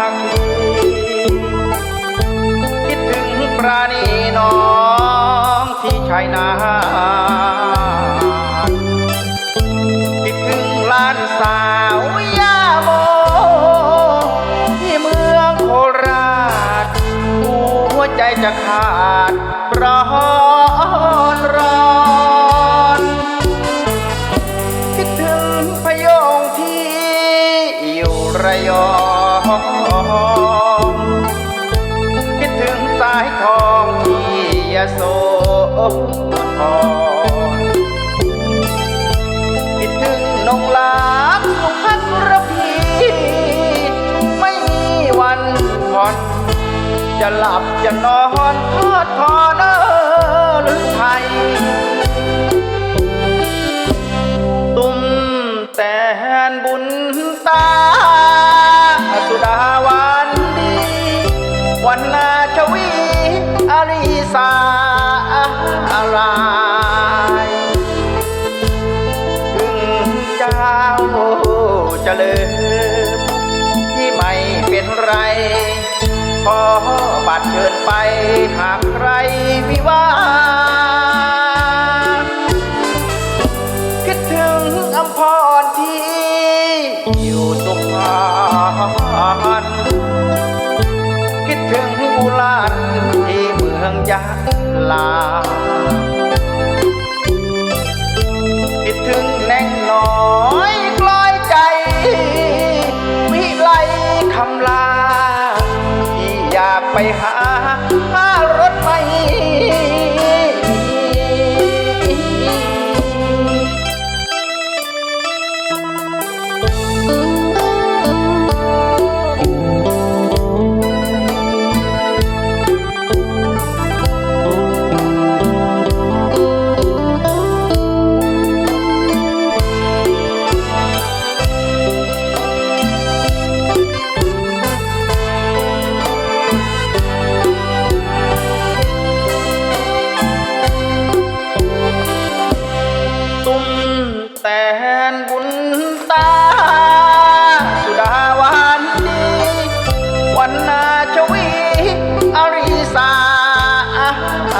างคิดถึงปราณีน้องที่ชายนาคิดถึงล้านสาวยาโม ที่เมืองโคราชหัวใจจะขาดร้อนร้อน โสธรคิดถึงนงลาบสุภักระพีไม่มีวันผ่อนจะหลับจะนอนทอดทอนเออหรือไทย ตุ้มแต่นบุญตา สุดาวันดี วันนาชวี อริสาอะไรถึงเจ้าจะเลิมที่ไม่เป็นไรขอบัตรเชิญไปหากใครวิวาคิดถึงอำพรที่อยู่สุพรร ยะลาคิดถึงแน่งน้อยกลอยใจ วิไลคำลา ที่อยากไปหาหารถไม่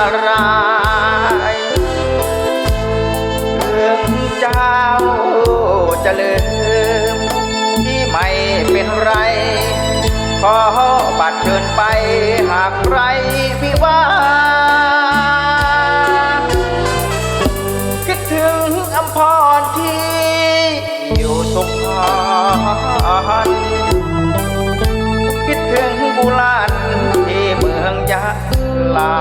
อะไรเรื่องเจ้าจะลืมที่ไม่เป็นไร ขอบัตรเชิญไปหากใครพิว่าคิดถึงอำพรที่อยู่สุพรรณคิดถึงบุลานที่ องยะลา